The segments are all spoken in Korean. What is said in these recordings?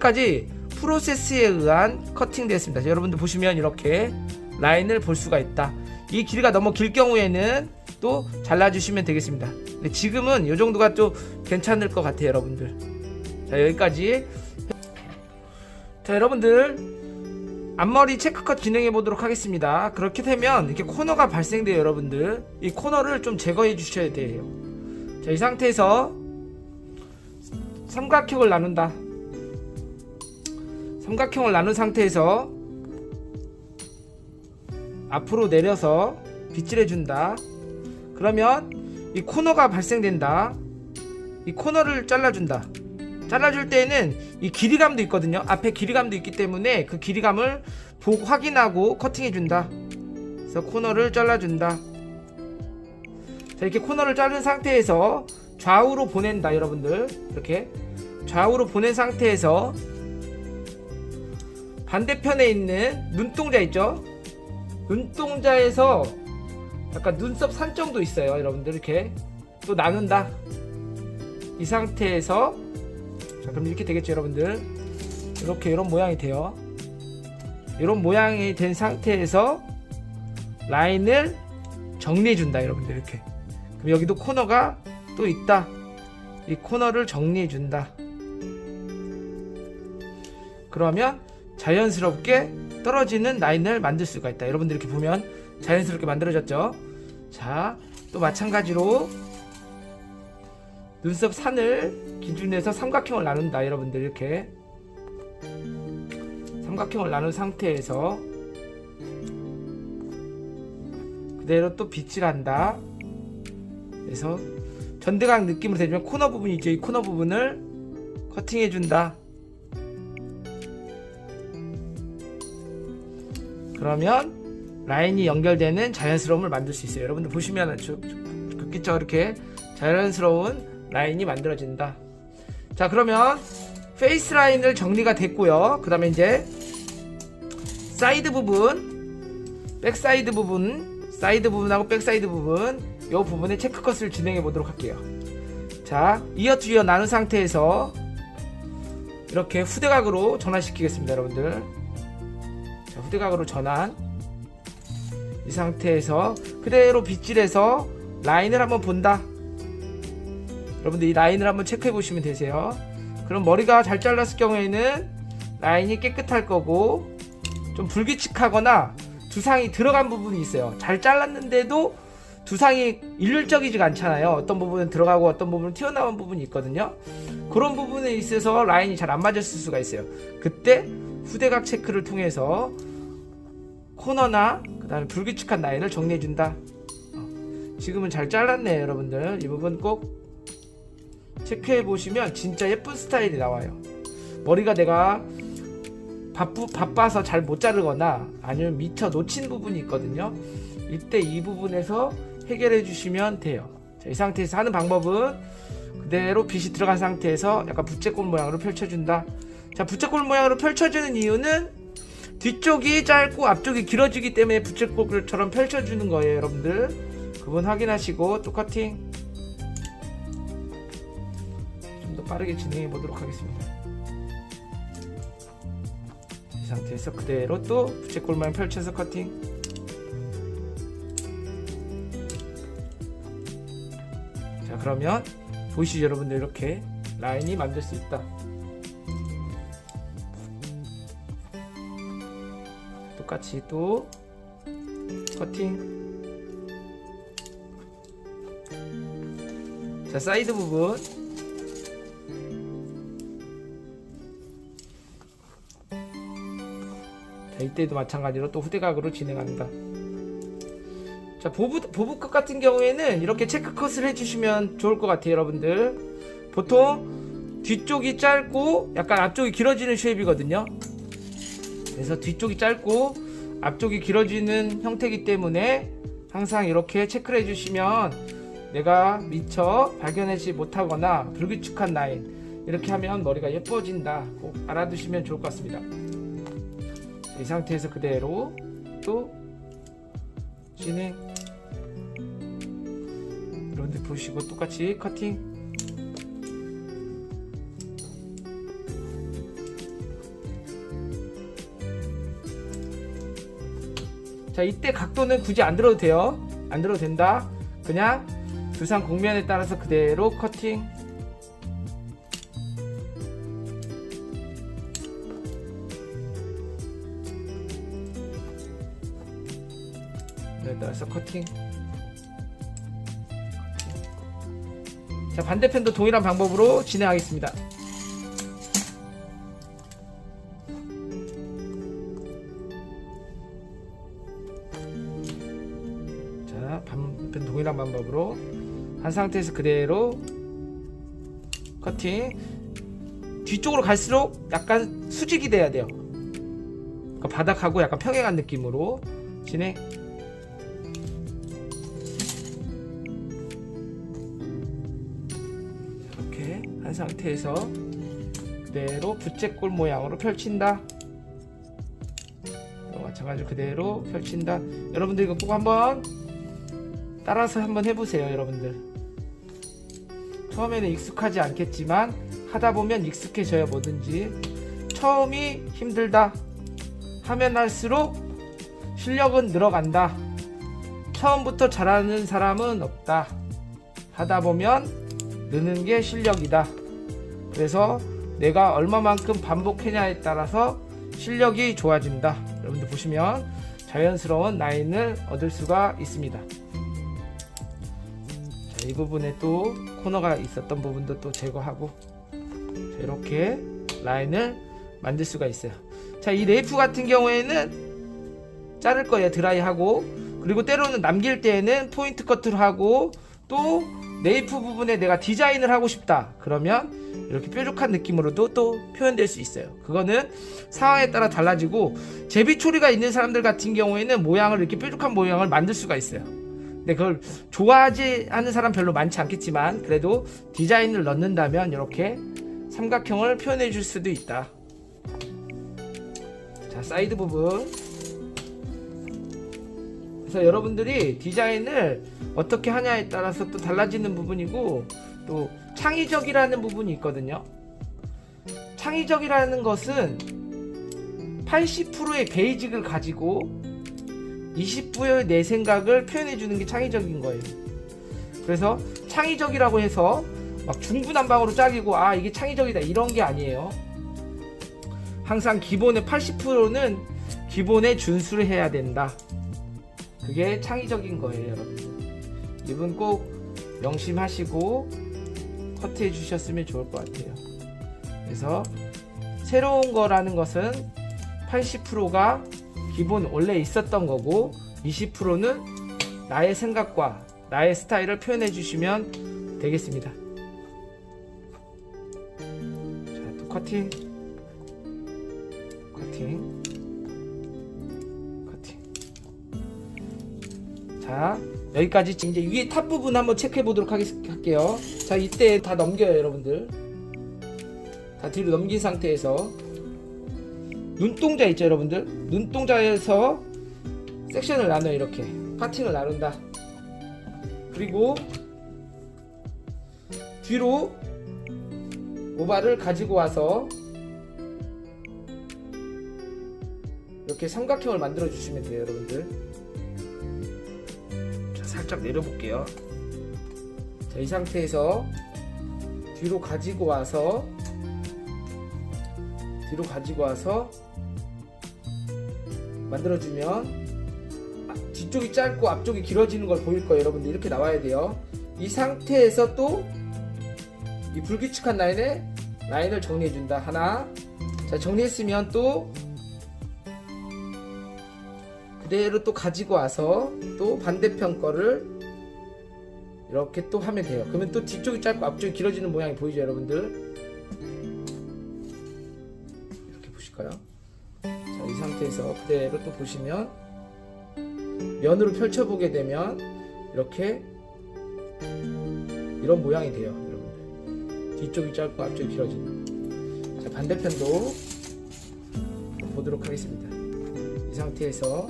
여기까지 프로세스에 의한 커팅 되었습니다. 자, 여러분들 보시면 이렇게 라인을 볼 수가 있다. 이 길이가 너무 길 경우에는 또 잘라주시면 되겠습니다. 근데 지금은 이 정도가 좀 괜찮을 것 같아요, 여러분들. 자 여기까지. 자 여러분들 앞머리 체크컷 진행해 보도록 하겠습니다. 그렇게 되면 이렇게 코너가 발생돼요, 여러분들. 이 코너를 좀 제거해 주셔야 돼요. 자, 이 상태에서 삼각형을 나눈다. 삼각형을 나눈 상태에서 앞으로 내려서 빗질해 준다. 그러면 이 코너가 발생된다. 이 코너를 잘라준다. 잘라줄 때에는 이 길이감도 있거든요. 앞에 길이감도 있기 때문에 그 길이감을 보고 확인하고 커팅해 준다. 그래서 코너를 잘라준다. 자 이렇게 코너를 자른 상태에서 좌우로 보낸다 여러분들 이렇게 좌우로 보낸 상태에서 반대편에 있는 눈동자 있죠? 눈동자에서 약간 눈썹 산 정도 있어요 여러분들. 이렇게 또 나눈다. 이 상태에서 자 그럼 이렇게 되겠죠 여러분들? 이렇게 이런 모양이 돼요. 이런 모양이 된 상태에서 라인을 정리해 준다 여러분들 이렇게. 그럼 여기도 코너가 또 있다. 이 코너를 정리해 준다. 그러면 자연스럽게 떨어지는 라인을 만들 수가 있다. 여러분들 이렇게 보면 자연스럽게 만들어졌죠? 자 또 마찬가지로 눈썹 산을 기준해서 삼각형을 나눈다. 여러분들 이렇게. 삼각형을 나눈 상태에서 그대로 또 빗질한다. 그래서 전대각 느낌으로 되면 코너 부분이 있죠. 이 코너 부분을 커팅해 준다 그러면 라인이 연결되는 자연스러움을 만들 수 있어요. 여러분들 보시면 그겠죠 이렇게 자연스러운 라인이 만들어진다. 자 그러면 페이스 라인을 정리가 됐고요. 그 다음에 이제 사이드 부분 백사이드 부분 사이드 부분하고 백사이드 부분 이 부분에 체크컷을 진행해 보도록 할게요. 자 이어 투 이어 나눈 상태에서 이렇게 후대각으로 전환시키겠습니다 여러분들 자, 후대각으로 전환. 이 상태에서 그대로 빗질해서 라인을 한번 본다. 여러분들 이 라인을 한번 체크해 보시면 되세요. 그럼 머리가 잘 잘랐을 경우에는 라인이 깨끗할 거고 좀 불규칙하거나 두상이 들어간 부분이 있어요. 잘 잘랐는데도 두상이 일률적이지가 않잖아요. 어떤 부분은 들어가고 어떤 부분은 튀어나온 부분이 있거든요. 그런 부분에 있어서 라인이 잘 안 맞았을 수가 있어요. 그때 후대각 체크를 통해서 코너나 그 다음에 불규칙한 라인을 정리해준다. 어, 지금은 잘 잘랐네요 여러분들. 이 부분 꼭 체크해 보시면 진짜 예쁜 스타일이 나와요. 머리가 내가 바쁘, 바빠서 잘 못 자르거나 아니면 미처 놓친 부분이 있거든요. 이때 이 부분에서 해결해 주시면 돼요. 자, 이 상태에서 하는 방법은 그대로 빗이 들어간 상태에서 약간 부채꼴 모양으로 펼쳐준다. 자 부채꼴 모양으로 펼쳐주는 이유는 뒤쪽이 짧고 앞쪽이 길어지기 때문에 부채꼴처럼 펼쳐주는 거예요 여러분들. 그분 확인하시고 또 커팅. 좀 더 빠르게 진행해 보도록 하겠습니다. 이 상태에서 그대로 또 부채꼴 모양 펼쳐서 커팅. 자 그러면 보이시죠 여러분들? 이렇게 라인이 만들 수 있다 똑같이 또 커팅. 자 사이드 부분. 자 이때도 마찬가지로 또 후대각으로 진행합니다. 자 보부, 보부컷 같은 경우에는 이렇게 체크컷을 해주시면 좋을 것 같아요 여러분들. 보통 뒤쪽이 짧고 약간 앞쪽이 길어지는 쉐입이거든요 그래서 뒤쪽이 짧고 앞쪽이 길어지는 형태이기 때문에 항상 이렇게 체크를 해주시면 내가 미처 발견하지 못하거나 불규칙한 라인 이렇게 하면 머리가 예뻐진다. 꼭 알아두시면 좋을 것 같습니다. 이 상태에서 그대로 또 진행. 여러분들 보시고 똑같이 커팅 자 이때 각도는 굳이 안 들어도 돼요. 안 들어도 된다. 그냥 두상 곡면에 따라서 그대로 커팅. 에 따라서 커팅. 자 반대편도 동일한 방법으로 진행하겠습니다 한 상태에서 그대로 커팅 뒤쪽으로 갈수록 약간 수직이 돼야 돼요 그러니까 바닥하고 약간 평행한 느낌으로 진행 이렇게 한 상태에서 그대로 부채꼴 모양으로 펼친다. 또 마찬가지로 그대로 펼친다. 여러분들 이거 꼭 한번 따라서 한번 해보세요, 여러분들. 처음에는 익숙하지 않겠지만 하다 보면 익숙해져야 뭐든지 처음이 힘들다 하면 할수록 실력은 늘어간다. 처음부터 잘하는 사람은 없다. 하다 보면 느는 게 실력이다. 그래서 내가 얼마만큼 반복했냐에 따라서 실력이 좋아진다. 여러분들 보시면 자연스러운 라인을 얻을 수가 있습니다. 자, 이 부분에 또 코너가 있었던 부분도 또 제거하고 자, 이렇게 라인을 만들 수가 있어요. 자, 이 레이프 같은 경우에는 자를 거예요. 드라이하고 그리고 때로는 남길 때에는 포인트 커트를 하고 또 네이프 부분에 내가 디자인을 하고 싶다. 그러면 이렇게 뾰족한 느낌으로도 또 표현될 수 있어요. 그거는 상황에 따라 달라지고 제비 초리가 있는 사람들 같은 경우에는 모양을 이렇게 뾰족한 모양을 만들 수가 있어요. 근데 그걸 좋아하지 않는 사람 별로 많지 않겠지만 그래도 디자인을 넣는다면 이렇게 삼각형을 표현해 줄 수도 있다. 자, 사이드 부분. 그래서 여러분들이 디자인을 어떻게 하냐에 따라서 또 달라지는 부분이고 또 창의적이라는 부분이 있거든요. 창의적이라는 것은 80%의 베이직을 가지고 20%의 내 생각을 표현해 주는 게 창의적인 거예요. 그래서 창의적이라고 해서 막 중구난방으로 짜기고 아 이게 창의적이다 이런 게 아니에요. 항상 기본의 80%는 기본에 준수를 해야 된다. 그게 창의적인 거예요, 여러분. 이분 꼭 명심하시고 커트해 주셨으면 좋을 것 같아요. 그래서 새로운 거라는 것은 80%가 기본 원래 있었던 거고 20%는 나의 생각과 나의 스타일을 표현해 주시면 되겠습니다. 자, 또 커팅. 커팅. 커팅. 자, 여기까지 이제 위에 탑 부분 한번 체크해 보도록 할게요. 자, 이때 다 넘겨요, 여러분들. 다 뒤로 넘긴 상태에서 눈동자 있죠, 여러분들? 눈동자에서 섹션을 나눠요, 이렇게. 파팅을 나눈다. 그리고 뒤로 오바를 가지고 와서 이렇게 삼각형을 만들어 주시면 돼요, 여러분들. 자, 살짝 내려 볼게요. 자, 이 상태에서 뒤로 가지고 와서 뒤로 가지고 와서 만들어주면 아, 뒤쪽이 짧고 앞쪽이 길어지는 걸 보일 거예요. 여러분들 이렇게 나와야 돼요. 이 상태에서 또 이 불규칙한 라인에 라인을 정리해 준다. 하나. 자 정리했으면 또 그대로 또 가지고 와서 또 반대편 거를 이렇게 또 하면 돼요. 그러면 또 뒤쪽이 짧고 앞쪽이 길어지는 모양이 보이죠 여러분들 보실까요 자, 이 상태에서 그대로 또 보시면 면으로 펼쳐보게 되면 이렇게 이런 모양이 돼요, 여러분들. 뒤쪽이 짧고 앞쪽이 길어지는. 자, 반대편도 보도록 하겠습니다. 이 상태에서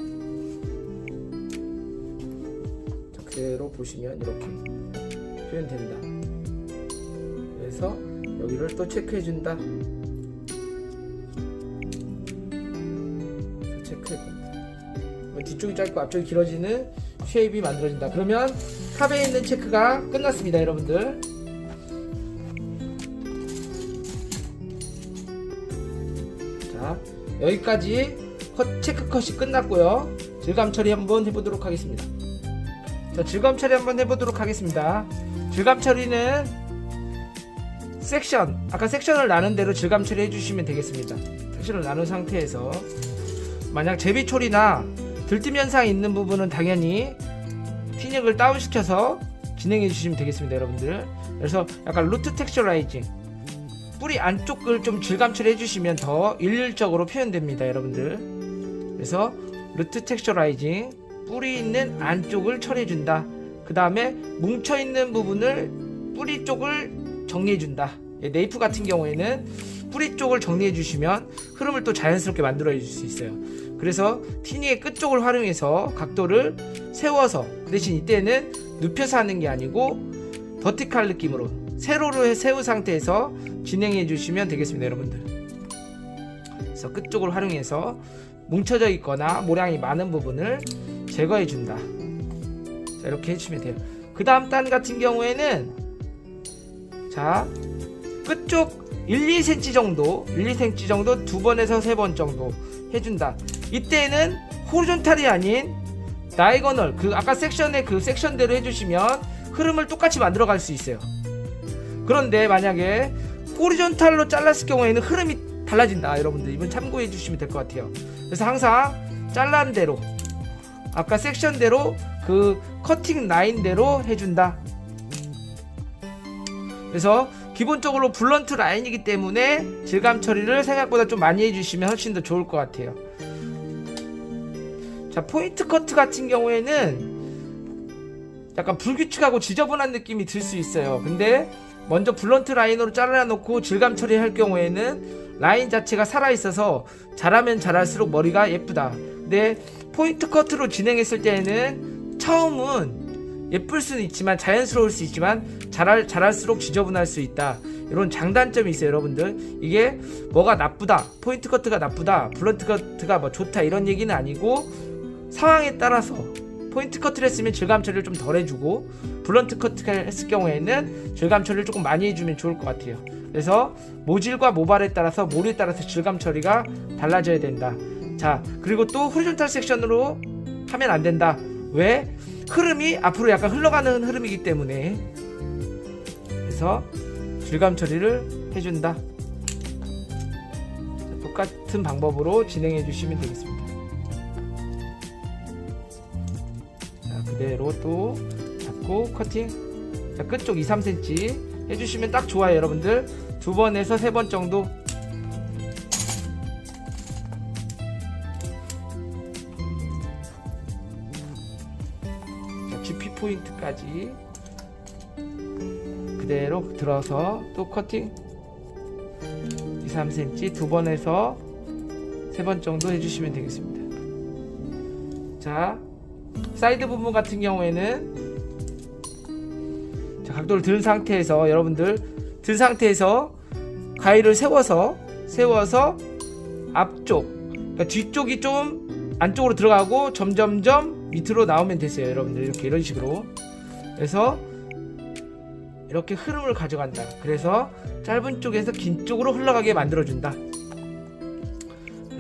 자, 그대로 보시면 이렇게 표현된다. 그래서 여기를 또 체크해준다. 뒤쪽이 짧고 앞쪽이 길어지는 쉐입이 만들어진다. 그러면 탑에 있는 체크가 끝났습니다, 여러분들. 자, 여기까지 컷, 체크 컷이 끝났고요. 질감 처리 한번 해보도록 하겠습니다. 자, 질감 처리 한번 해보도록 하겠습니다. 질감 처리는 섹션, 아까 섹션을 나눈 대로 질감 처리 해 주시면 되겠습니다. 섹션을 나눈 상태에서 만약 제비 처리나 들뜸 현상이 있는 부분은 당연히 튜닝을 다운시켜서 진행해 주시면 되겠습니다, 여러분들. 그래서 약간 루트 텍스처라이징 뿌리 안쪽을 좀 질감 처리해 주시면 더 일률적으로 표현됩니다, 여러분들. 그래서 루트 텍스처라이징 뿌리 있는 안쪽을 처리해 준다. 그 다음에 뭉쳐 있는 부분을 뿌리 쪽을 정리해 준다. 예, 네이프 같은 경우에는 뿌리 쪽을 정리해 주시면 흐름을 또 자연스럽게 만들어 줄 수 있어요. 그래서 티니의 끝 쪽을 활용해서 각도를 세워서 그 대신 이때는 눕혀서 하는 게 아니고 버티칼 느낌으로 세로로 세운 상태에서 진행해 주시면 되겠습니다, 여러분들. 그래서 끝쪽을 활용해서 뭉쳐져 있거나 모량이 많은 부분을 제거해 준다. 자, 이렇게 해주시면 돼요. 그 다음 단 같은 경우에는 자 끝쪽 1, 2cm 정도 1, 2cm 정도 두 번에서 세 번 정도 해준다. 이때는 호리존탈이 아닌 다이거널 그 아까 섹션의 그 섹션대로 해주시면 흐름을 똑같이 만들어 갈 수 있어요. 그런데 만약에 호리존탈로 잘랐을 경우에는 흐름이 달라진다. 여러분들 이번 참고해 주시면 될 것 같아요. 그래서 항상 잘란 대로 아까 섹션대로 그 커팅 라인대로 해준다. 그래서 기본적으로 블런트 라인이기 때문에 질감 처리를 생각보다 좀 많이 해주시면 훨씬 더 좋을 것 같아요. 자 포인트 커트 같은 경우에는 약간 불규칙하고 지저분한 느낌이 들 수 있어요. 근데 먼저 블런트 라인으로 잘라놓고 질감 처리할 경우에는 라인 자체가 살아있어서 잘하면 잘할수록 머리가 예쁘다. 근데 포인트 커트로 진행했을 때에는 처음은 예쁠 수는 있지만 자연스러울 수 있지만 잘할, 잘할수록 지저분할 수 있다. 이런 장단점이 있어요, 여러분들. 이게 뭐가 나쁘다, 포인트 커트가 나쁘다, 블런트 커트가 뭐 좋다 이런 얘기는 아니고 상황에 따라서 포인트 커트를 했으면 질감 처리를 좀 덜 해주고 블런트 커트를 했을 경우에는 질감 처리를 조금 많이 해주면 좋을 것 같아요. 그래서 모질과 모발에 따라서 몰에 따라서 질감 처리가 달라져야 된다. 자 그리고 또 호리존탈 섹션으로 하면 안 된다. 왜? 흐름이 앞으로 약간 흘러가는 흐름이기 때문에 그래서 질감 처리를 해준다. 자, 똑같은 방법으로 진행해 주시면 되겠습니다. 그대로 또 잡고 커팅. 자, 끝쪽 2, 3cm 해주시면 딱 좋아요, 여러분들. 두 번에서 세 번 정도. 자, GP 포인트까지 그대로 들어서 또 커팅 2, 3cm 두 번에서 세 번 정도 해주시면 되겠습니다. 자, 사이드 부분 같은 경우에는 자, 각도를 든 상태에서 여러분들 든 상태에서 가위를 세워서 세워서 앞쪽 그러니까 뒤쪽이 좀 안쪽으로 들어가고 점점점 밑으로 나오면 되세요 여러분들. 이렇게 이런 식으로. 그래서 이렇게 흐름을 가져간다. 그래서 짧은 쪽에서 긴 쪽으로 흘러가게 만들어준다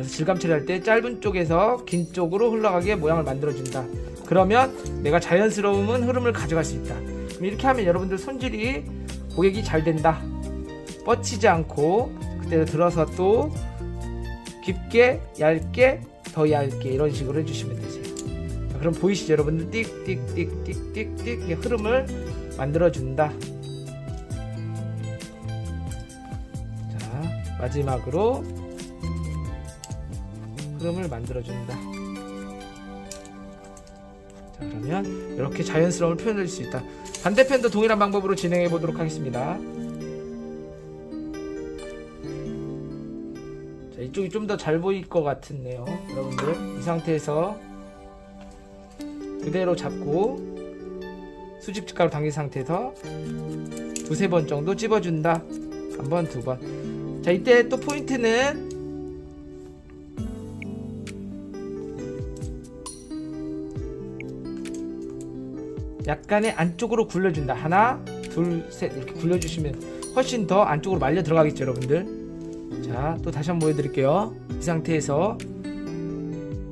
그래서 질감 처리할 때 짧은 쪽에서 긴 쪽으로 흘러가게 모양을 만들어준다. 그러면 내가 자연스러움은 흐름을 가져갈 수 있다. 그럼 이렇게 하면 여러분들 손질이 고객이 잘 된다. 뻗치지 않고 그대로 들어서 또 깊게 얇게 더 얇게 이런 식으로 해주시면 되세요. 자, 그럼 보이시죠? 여러분들 띡띡띡띡띡띡 흐름을 만들어준다. 자 마지막으로 흐름을 만들어준다 자 그러면 이렇게 자연스러움을 표현할 수 있다 반대편도 동일한 방법으로 진행해 보도록 하겠습니다 자, 이쪽이 좀 더 잘 보일 것 같은데요. 여러분들 이 상태에서 그대로 잡고 수직 직각으로 당긴 상태에서 두세 번 정도 찝어준다. 한 번, 두 번. 자, 이때 또 포인트는 약간의 안쪽으로 굴려준다. 하나, 둘, 셋 이렇게 굴려주시면 훨씬 더 안쪽으로 말려 들어가겠죠, 여러분들. 자, 또 다시 한번 보여드릴게요. 이 상태에서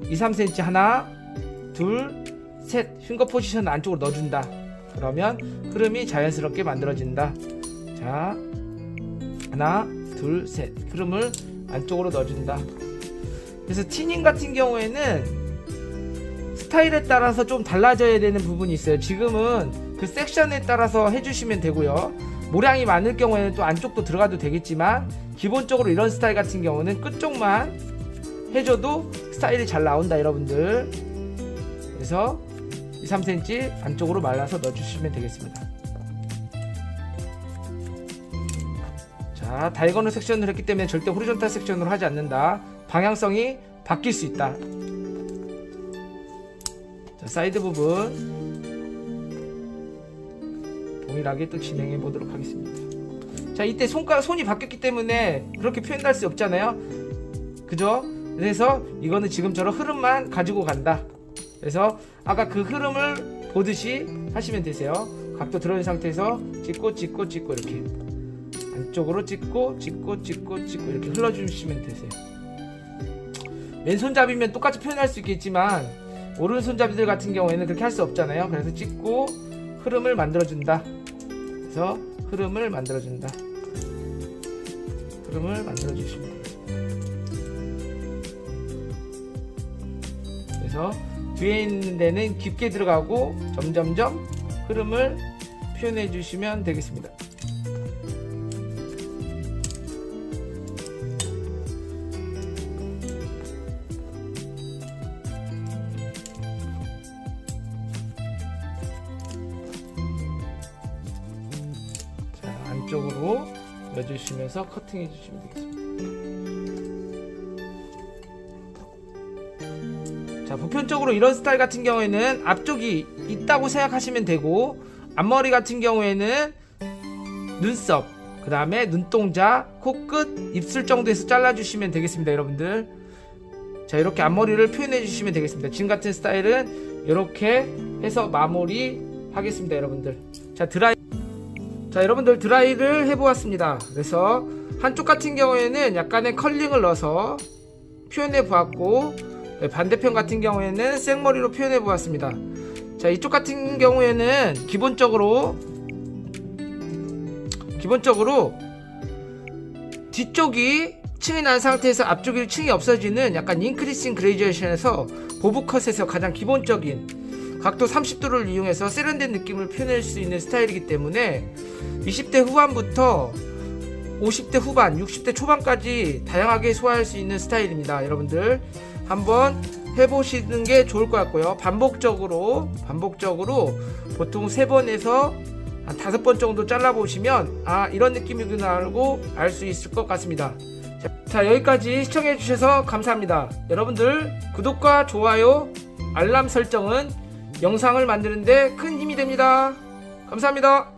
2, 3cm 하나, 둘, 셋 핑거 포지션 안쪽으로 넣어준다. 그러면 흐름이 자연스럽게 만들어진다. 자, 하나, 둘, 셋 흐름을 안쪽으로 넣어준다. 그래서 티닝 같은 경우에는 스타일에 따라서 좀 달라져야 되는 부분이 있어요. 지금은 그 섹션에 따라서 해주시면 되고요. 모량이 많을 경우에는 또 안쪽도 들어가도 되겠지만 기본적으로 이런 스타일 같은 경우는 끝쪽만 해줘도 스타일이 잘 나온다 여러분들. 그래서 2, 3cm 안쪽으로 말라서 넣어주시면 되겠습니다. 자, 다이거널 섹션을 했기 때문에 절대 호리존탈 섹션으로 하지 않는다. 방향성이 바뀔 수 있다. 자, 사이드 부분 동일하게 또 진행해 보도록 하겠습니다. 자, 이때 손가 손이 바뀌었기 때문에 그렇게 표현할 수 없잖아요. 그죠? 그래서 이거는 지금처럼 흐름만 가지고 간다. 그래서 아까 그 흐름을 보듯이 하시면 되세요. 각도 들어있는 상태에서 찍고 찍고 찍고 이렇게 안쪽으로 찍고 찍고 찍고 찍고 이렇게 흘러주시면 되세요. 왼손잡이면 똑같이 표현할 수 있겠지만 오른손잡이들 같은 경우에는 그렇게 할 수 없잖아요. 그래서 찍고 흐름을 만들어준다. 그래서 흐름을 만들어준다. 흐름을 만들어주시면 돼요. 그래서 뒤에 있는 데는 깊게 들어가고 점점점 흐름을 표현해 주시면 되겠습니다. 커팅해 주시면 되겠습니다. 자, 보편적으로 이런 스타일 같은 경우에는 앞쪽이 있다고 생각하시면 되고 앞머리 같은 경우에는 눈썹, 그 다음에 눈동자, 코끝, 입술 정도에서 잘라주시면 되겠습니다, 여러분들. 자, 이렇게 앞머리를 표현해 주시면 되겠습니다. 지금 같은 스타일은 이렇게 해서 마무리 하겠습니다, 여러분들. 자, 드라이. 자, 여러분들 드라이를 해보았습니다. 그래서 한쪽 같은 경우에는 약간의 컬링을 넣어서 표현해 보았고 네, 반대편 같은 경우에는 생머리로 표현해 보았습니다. 자, 이쪽 같은 경우에는 기본적으로 기본적으로 뒤쪽이 층이 난 상태에서 앞쪽이 층이 없어지는 약간 인크리싱 그레이저에이션에서 보브 컷에서 가장 기본적인 각도 30도를 이용해서 세련된 느낌을 표현할 수 있는 스타일이기 때문에 20대 후반부터 50대 후반, 60대 초반까지 다양하게 소화할 수 있는 스타일입니다. 여러분들 한번 해보시는 게 좋을 것 같고요. 반복적으로 반복적으로 보통 세 번에서 한 다섯 번 정도 잘라보시면 아 이런 느낌이구나 하고 알 수 있을 것 같습니다. 자, 자 여기까지 시청해주셔서 감사합니다. 여러분들 구독과 좋아요, 알람 설정은 영상을 만드는데 큰 힘이 됩니다. 감사합니다.